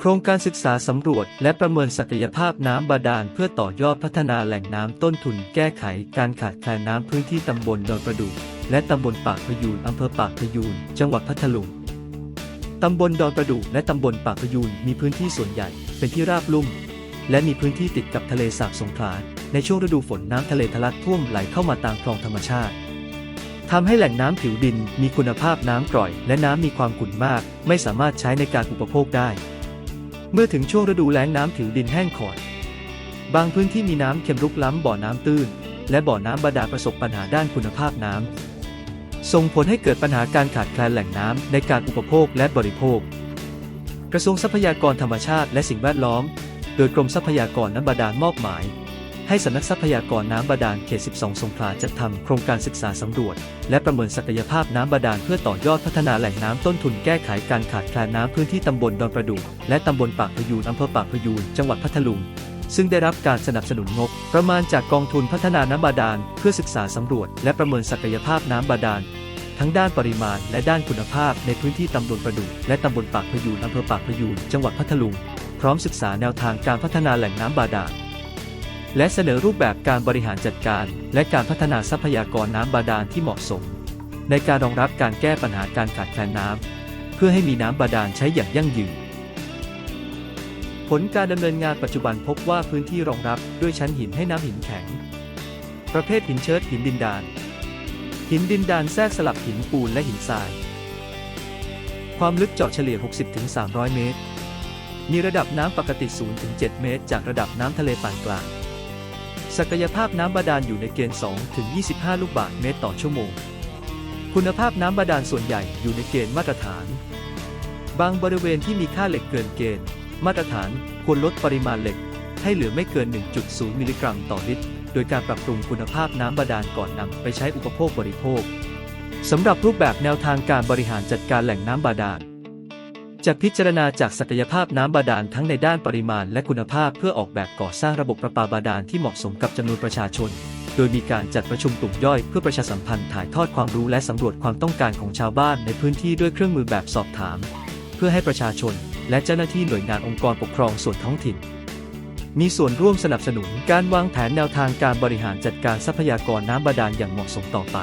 โครงการศึกษาสำรวจและประเมินศักยภาพน้ำบาดาลเพื่อต่อยอดพัฒนาแหล่งน้ำต้นทุนแก้ไขการขาดแคลนน้ำพื้นที่ตำบลดอนประดู่และตำบลปากพยูนอำเภอปากพยูนจังหวัดพัทลุงตำบลดอนประดู่และตำบลปากพยูนมีพื้นที่ส่วนใหญ่เป็นที่ราบลุ่ม และมีพื้นที่ติดกับทะเลสาบสงขลาในช่วงฤดูฝนน้ำทะเลทะลักท่วมไหลเข้ามาตามคลองธรรมชาติทำให้แหล่งน้ำผิวดินมีคุณภาพน้ำกร่อย และน้ำมีความขุ่นมาก ไม่สามารถใช้ในการอุปโภคได้ เมื่อถึงช่วงฤดูแล้งน้ำผิวดินแห้งขอด บางพื้นที่มีน้ำเค็มรุกล้ำบ่อน้ำตื้น และบ่อน้ำบาดาลประสบปัญหาด้านคุณภาพน้ำส่งผลให้เกิดปัญหาการขาดแคลนแหล่งน้ำในการอุปโภคและบริโภค กระทรวงทรัพยากรธรรมชาติและสิ่งแวดล้อม โดยกรมทรัพยากรน้ำบาดาลมอบหมาย ให้สำนักทรัพยากรน้ำบาดาลเขต 12 สงขลาจัดทำโครงการศึกษาสำรวจ และประเมินศักยภาพน้ำบาดาลเพื่อต่อยอดพัฒนาแหล่งน้ำต้นทุนแก้ไขการขาดแคลนน้ำพื้นที่ตำบลดอนประดู่และตำบลปากพยูนอำเภอปากพยูนจังหวัดพัทลุง ซึ่งได้รับการสนับสนุนงบ ประมาณจากกองทุนพัฒนาน้ำบาดาลเพื่อศึกษาสำรวจ และประเมินศักยภาพน้ำบาดาลทั้งด้านปริมาณและด้านคุณภาพในพื้นที่ตำบลประดู่และตำบลปากพยูนอำเภอปากพยูนจังหวัดพัทลุง พร้อมศึกษาแนวทางการพัฒนาแหล่งน้ำบาดาล และเสนอรูปแบบการบริหารจัดการ และการพัฒนาทรัพยากรน้ำบาดาลที่เหมาะสม ในการรองรับการแก้ปัญหาการขาดแคลนน้ำเพื่อให้มีน้ำบาดาลใช้อย่างยั่งยืน ผลการดำเนินงานปัจจุบันพบว่าพื้นที่รองรับด้วยชั้นหินให้น้ำหินแข็ง ประเภทหินเชิดหินดินดาน หินดินดานแทรกสลับหินปูนและหินทราย ความลึกเจาะเฉลี่ย 60-300 เมตร มีระดับน้ำปกติ 0-7 เมตร จากระดับน้ำทะเลปานกลาง ศักยภาพน้ำบาดาลอยู่ในเกณฑ์2-25 ลูกบาศก์เมตรต่อชั่วโมง คุณภาพน้ำบาดาลส่วนใหญ่อยู่ในเกณฑ์มาตรฐาน บางบริเวณที่มีค่าเหล็กเกินเกณฑ์ มาตรฐานควรลดปริมาณเหล็ก ให้เหลือไม่เกิน 1.0 มิลลิกรัมต่อลิตร โดยการปรับปรุงคุณภาพน้ำบาดาลก่อนนำไปใช้อุปโภคบริโภคสำหรับรูปแบบแนวทางการบริหารจัดการแหล่งน้ำบาดาล จะพิจารณาจากศักยภาพน้ำบาดาลทั้งในด้านปริมาณและคุณภาพเพื่อออกแบบก่อสร้างระบบประปาบาดาลที่เหมาะสมกับจำนวนประชาชน โดยมีการจัดประชุมกลุ่มย่อยเพื่อประชาสัมพันธ์ถ่ายทอดความรู้และสำรวจความต้องการของชาวบ้านในพื้นที่ด้วยเครื่องมือแบบสอบถาม เพื่อให้ประชาชน และเจ้าหน้าที่หน่วยงานองค์กรปกครองส่วนท้องถิ่น มีส่วนร่วมสนับสนุนการวางแผนแนวทางการบริหารจัดการทรัพยากรน้ำบาดาลอย่างเหมาะสมต่อไป